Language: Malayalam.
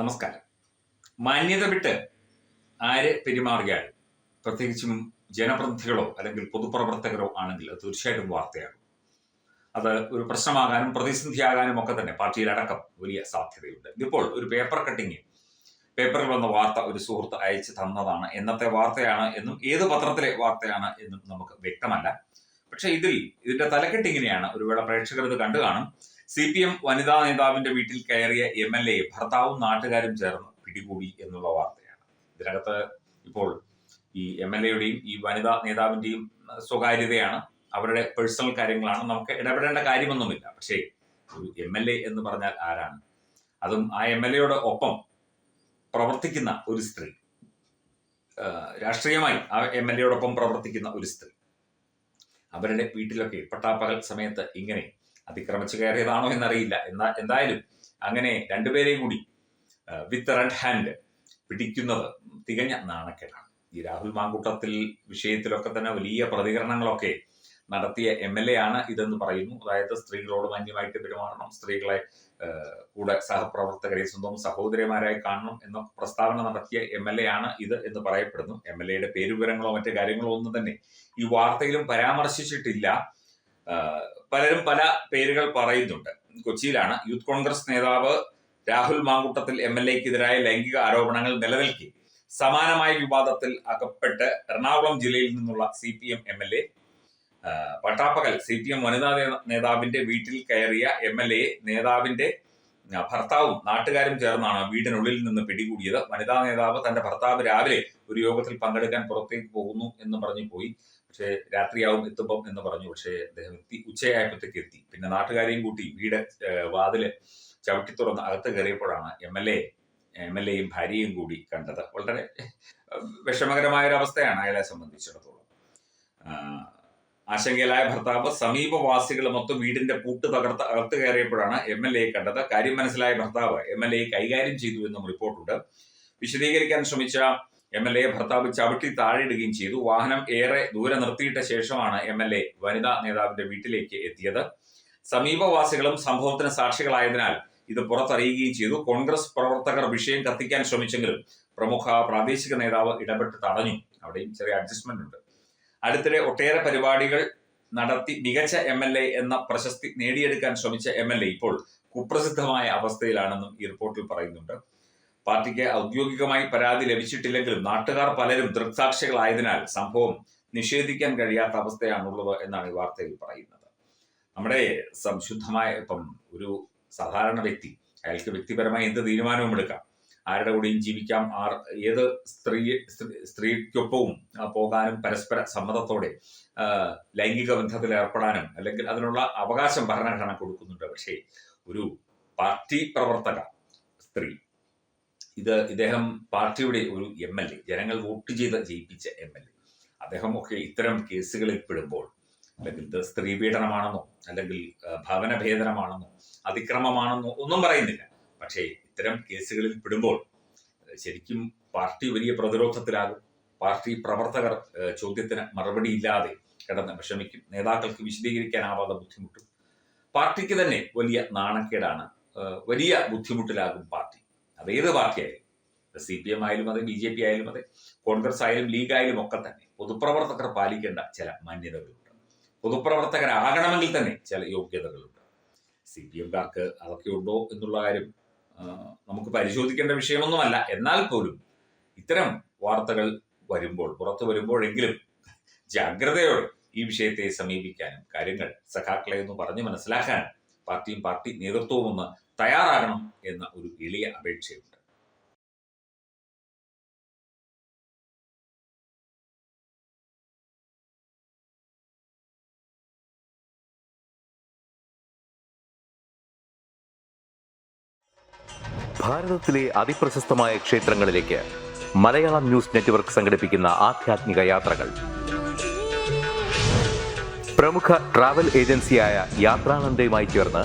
നമസ്കാരം. മാന്യത വിട്ട് ആര് പെരുമാറിയാൽ പ്രത്യേകിച്ചും ജനപ്രതിനിധികളോ അല്ലെങ്കിൽ പൊതുപ്രവർത്തകരോ ആണെങ്കിൽ അത് തീർച്ചയായിട്ടും വാർത്തയാകും. അത് ഒരു പ്രശ്നമാകാനും പ്രതിസന്ധിയാകാനും ഒക്കെ തന്നെ പാർട്ടിയിലടക്കം വലിയ സാധ്യതയുണ്ട്. ഇതിപ്പോൾ ഒരു പേപ്പർ കട്ടിങ് പേപ്പറിൽ വന്ന വാർത്ത ഒരു സുഹൃത്ത് അയച്ചു തന്നതാണ്. എന്നത്തെ വാർത്തയാണ് എന്നും ഏത് പത്രത്തിലെ വാർത്തയാണ് എന്നും നമുക്ക് വ്യക്തമല്ല. പക്ഷെ ഇതിൽ ഇതിന്റെ തലക്കെട്ടിങ്ങനെയാണ് ഒരു വേള പ്രേക്ഷകർ ഇത് കണ്ടു കാണും. സി പി എം വനിതാ നേതാവിന്റെ വീട്ടിൽ കയറിയ എം എൽ എ ഭർത്താവും നാട്ടുകാരും ചേർന്ന് പിടികൂടി എന്നുള്ള വാർത്തയാണ്. ഇതിനകത്ത് ഇപ്പോൾ ഈ എം എൽ എയുടെയും ഈ വനിതാ നേതാവിന്റെയും സ്വകാര്യതയാണ് അവരുടെ പേഴ്സണൽ കാര്യങ്ങളാണ്. നമുക്ക് ഇടപെടേണ്ട കാര്യമൊന്നുമില്ല. പക്ഷേ ഒരു എം എൽ എ എന്ന് പറഞ്ഞാൽ ആരാണ്? അതും ആ എം എൽ എയുടെ ഒപ്പം പ്രവർത്തിക്കുന്ന ഒരു സ്ത്രീ. രാഷ്ട്രീയമായി ആ എം എൽ എയോടൊപ്പം പ്രവർത്തിക്കുന്ന ഒരു സ്ത്രീ. അവരുടെ വീട്ടിലൊക്കെ പട്ടാപ്പകൽ സമയത്ത് ഇങ്ങനെ അതിക്രമിച്ചു കയറിയതാണോ എന്നറിയില്ല. എന്നാ എന്തായാലും അങ്ങനെ രണ്ടുപേരെയും കൂടി വിത്ത് റെഡ് ഹാൻഡ് പിടിക്കുന്നത് തികഞ്ഞ നാണക്കേടാണ്. ഈ രാഹുൽ മാങ്കൂട്ടത്തിൽ വിഷയത്തിലൊക്കെ തന്നെ വലിയ പ്രതികരണങ്ങളൊക്കെ നടത്തിയ എം എൽ എ ആണ് ഇതെന്ന് പറയുന്നു. അതായത് സ്ത്രീകളോട് മാന്യമായിട്ട് പെരുമാറണം സ്ത്രീകളെ കൂടെ സഹപ്രവർത്തകരെ സ്വന്തം സഹോദരിമാരായി കാണണം എന്ന പ്രസ്താവന നടത്തിയ എം എൽ എ ആണ് ഇത് എന്ന് പറയപ്പെടുന്നു. എം എൽ എയുടെ പേരുവിവരങ്ങളോ മറ്റു കാര്യങ്ങളോ ഒന്നും തന്നെ ഈ വാർത്തയിലും പരാമർശിച്ചിട്ടില്ല. പലരും പല പേരുകൾ പറയുന്നുണ്ട്. കൊച്ചിയിലാണ് യൂത്ത് കോൺഗ്രസ് നേതാവ് രാഹുൽ മാങ്കൂട്ടത്തിൽ എം എൽ എക്കെതിരായ ലൈംഗിക ആരോപണങ്ങൾ നിലനിൽക്കെ. സമാനമായ വിവാദത്തിൽ അകപ്പെട്ട് എറണാകുളം ജില്ലയിൽ നിന്നുള്ള C P M M L A പട്ടാപ്പകൽ സി പി എം വനിതാ നേതാവിന്റെ വീട്ടിൽ കയറിയ എം എൽ എ നേതാവിന്റെ ഭർത്താവും നാട്ടുകാരും ചേർന്നാണ് വീടിനുള്ളിൽ നിന്ന് പിടികൂടിയത്. വനിതാ നേതാവ് തന്റെ ഭർത്താവ് രാവിലെ ഒരു യോഗത്തിൽ പങ്കെടുക്കാൻ പുറത്തേക്ക് പോകുന്നു എന്ന് പറഞ്ഞു പോയി. പക്ഷേ രാത്രിയാവും എത്തുമ്പം എന്ന് പറഞ്ഞു. പക്ഷേ അദ്ദേഹം എത്തി ഉച്ചയായപ്പോഴത്തേക്ക് എത്തി. പിന്നെ നാട്ടുകാരെയും കൂട്ടി വീട് വാതിൽ ചവിട്ടി തുറന്ന് അകത്ത് കയറിയപ്പോഴാണ് M L A M L എയും ഭാര്യയും കൂടി കണ്ടത്. വളരെ വിഷമകരമായ ഒരു അവസ്ഥയാണ് അയാളെ സംബന്ധിച്ചിടത്തോളം. ആശങ്കയിലായ ഭർത്താവ് സമീപവാസികൾ മൊത്തം വീടിന്റെ പൂട്ട് തകർത്ത് അകത്ത് കയറിയപ്പോഴാണ് എം എൽ എ കണ്ടത്. കാര്യം മനസ്സിലായ ഭർത്താവ് എം എൽ എ കൈകാര്യം ചെയ്തു എന്നും റിപ്പോർട്ടുണ്ട്. വിശദീകരിക്കാൻ ശ്രമിച്ച എം എൽ എ ഭർത്താവ് ചവിട്ടി താഴെയിടുകയും ചെയ്തു. വാഹനം ഏറെ ദൂരെ നിർത്തിയിട്ട ശേഷമാണ് എം എൽ എ വനിതാ നേതാവിന്റെ വീട്ടിലേക്ക് എത്തിയത്. സമീപവാസികളും സംഭവത്തിന് സാക്ഷികളായതിനാൽ ഇത് പുറത്തറിയുകയും ചെയ്തു. കോൺഗ്രസ് പ്രവർത്തകർ വിഷയം കത്തിക്കാൻ ശ്രമിച്ചെങ്കിലും പ്രമുഖ പ്രാദേശിക നേതാവ് ഇടപെട്ട് തടഞ്ഞു. അവിടെയും ചെറിയ അഡ്ജസ്റ്റ്മെന്റ് ഉണ്ട്. അടുത്തിടെ ഒട്ടേറെ പരിപാടികൾ നടത്തി മികച്ച എം എൽ എ എന്ന പ്രശസ്തി നേടിയെടുക്കാൻ ശ്രമിച്ച എം എൽ എ ഇപ്പോൾ കുപ്രസിദ്ധമായ അവസ്ഥയിലാണെന്നും ഈ റിപ്പോർട്ടിൽ പറയുന്നുണ്ട്. പാർട്ടിക്ക് ഔദ്യോഗികമായി പരാതി ലഭിച്ചിട്ടില്ലെങ്കിലും നാട്ടുകാർ പലരും ദൃക്സാക്ഷികളായതിനാൽ സംഭവം നിഷേധിക്കാൻ കഴിയാത്ത അവസ്ഥയാണുള്ളത് എന്നാണ് ഈ വാർത്തയിൽ പറയുന്നത്. നമ്മുടെ സംശുദ്ധമായ ഇപ്പം ഒരു സാധാരണ വ്യക്തി അയാൾക്ക് വ്യക്തിപരമായി എന്ത് തീരുമാനവും എടുക്കാം? ആരുടെ കൂടെയും ജീവിക്കാം? ആർ ഏത് സ്ത്രീ സ്ത്രീ- സ്ത്രീക്കൊപ്പവും പോകാനും പരസ്പര സമ്മതത്തോടെ ലൈംഗിക ബന്ധത്തിൽ ഏർപ്പെടാനും അല്ലെങ്കിൽ അതിനുള്ള അവകാശം ഭരണഘടന കൊടുക്കുന്നുണ്ട്. പക്ഷേ ഒരു പാർട്ടി പ്രവർത്തക സ്ത്രീ ഇത് ഇദ്ദേഹം പാർട്ടിയുടെ ഒരു എം എൽ എ ജനങ്ങൾ വോട്ട് ചെയ്ത് ജയിപ്പിച്ച എം എൽ എ. അദ്ദേഹം ഒക്കെ ഇത്തരം കേസുകളിൽ പെടുമ്പോൾ അല്ലെങ്കിൽ ഇത് സ്ത്രീ പീഡനമാണെന്നോ അല്ലെങ്കിൽ ഭവന ഭേദനമാണെന്നോ അതിക്രമമാണെന്നോ ഒന്നും പറയുന്നില്ല. പക്ഷേ ഇത്തരം കേസുകളിൽ പെടുമ്പോൾ ശരിക്കും പാർട്ടി വലിയ പ്രതിരോധത്തിലാകും. പാർട്ടി പ്രവർത്തകർ ചോദ്യത്തിന് മറുപടി ഇല്ലാതെ കിടന്ന് വിഷമിക്കും. നേതാക്കൾക്ക് വിശദീകരിക്കാനാവാതെ ബുദ്ധിമുട്ടും. പാർട്ടിക്ക് തന്നെ വലിയ നാണക്കേടാണ് വലിയ ബുദ്ധിമുട്ടിലാകും പാർട്ടി. അത് ഏത് പാർട്ടിയായാലും. സി പി എം ആയാലും അതെ ബി ജെ പി ആയാലും അതെ കോൺഗ്രസ് ആയാലും ലീഗ് ആയാലും ഒക്കെ തന്നെ. പൊതുപ്രവർത്തകർ പാലിക്കേണ്ട ചില മാന്യതകളുണ്ട്. പൊതുപ്രവർത്തകരാകണമെങ്കിൽ തന്നെ ചില യോഗ്യതകളുണ്ട്. സി പി എംകാർക്ക് അതൊക്കെ ഉണ്ടോ എന്നുള്ള കാര്യം നമുക്ക് പരിശോധിക്കേണ്ട വിഷയമൊന്നുമല്ല. എന്നാൽ പോലും ഇത്തരം വാർത്തകൾ വരുമ്പോൾ പുറത്തു വരുമ്പോഴെങ്കിലും ജാഗ്രതയോടെ ഈ വിഷയത്തെ സമീപിക്കാനും കാര്യങ്ങൾ സഖാക്കളെ എന്ന് പറഞ്ഞ് മനസ്സിലാക്കാൻ പാർട്ടിയും പാർട്ടി നേതൃത്വവും ഒന്ന് തയ്യാറാകണം എന്ന ഒരു എളിയ അപേക്ഷയുണ്ട്. ഭാരതത്തിലെ അതിപ്രശസ്തമായ ക്ഷേത്രങ്ങളിലേക്ക് മലയാളം ന്യൂസ് നെറ്റ്വർക്ക് സംഘടിപ്പിക്കുന്ന ആധ്യാത്മിക യാത്രകൾ. പ്രമുഖ ട്രാവൽ ഏജൻസിയായ യാത്രാനന്ദയുമായി ചേർന്ന്